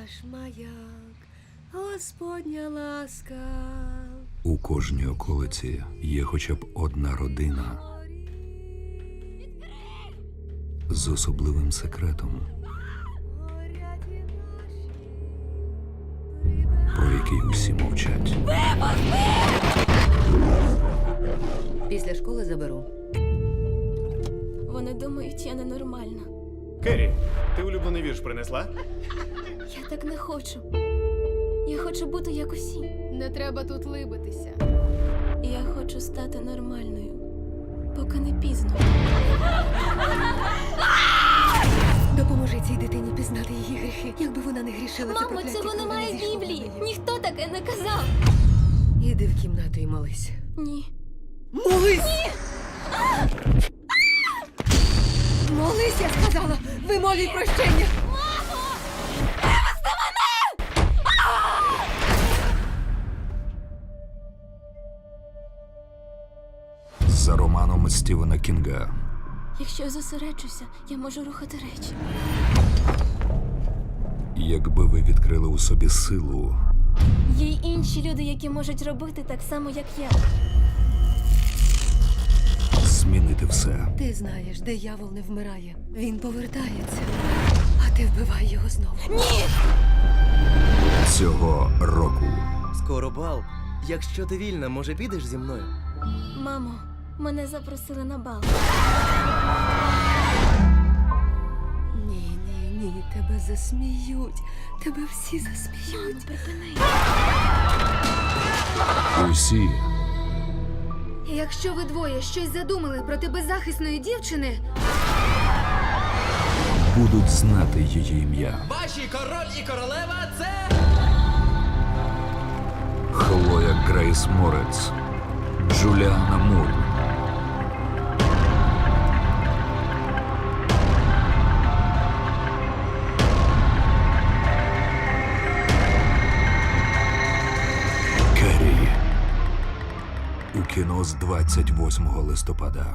наш маяк, Господня ласка. У кожній околиці є хоча б одна родина з особливим секретом, про який усі мовчать. Після школи заберу. Вони думають, я ненормальна. Керрі, ти улюблений вірш принесла? Я так не хочу. Я хочу бути як усі. Не треба тут либитися. Я хочу стати нормальною, поки не пізно. Допоможи цій дитині пізнати її гріхи. Якби вона не грішила, це Мамо, прокляття цього немає не в Біблії. неї. Ніхто таке не казав. Іди в кімнату і молись. Ні. Молись! Молись, я сказала! Вимолюй прощення! За романом Стівена Кінга Якщо я зосереджуся, я можу рухати речі. Якби ви відкрили у собі силу, Є й інші люди, які можуть робити так само, як я. Змінити все. Ти знаєш, диявол не вмирає. Він повертається, а ти вбивай його знову. Цього року Скоро бал. Якщо ти вільна, може підеш зі мною? Мамо, мене запросили на бал. Ні, ні, ні, тебе засміють. Тебе всі засміють. Припини. усі Якщо ви двоє щось задумали проти беззахисної дівчини, будуть знати її ім'я. Ваші король і королева це. Хлоя Грейс Морец, Джуліана Мур, кіно з 28 листопада.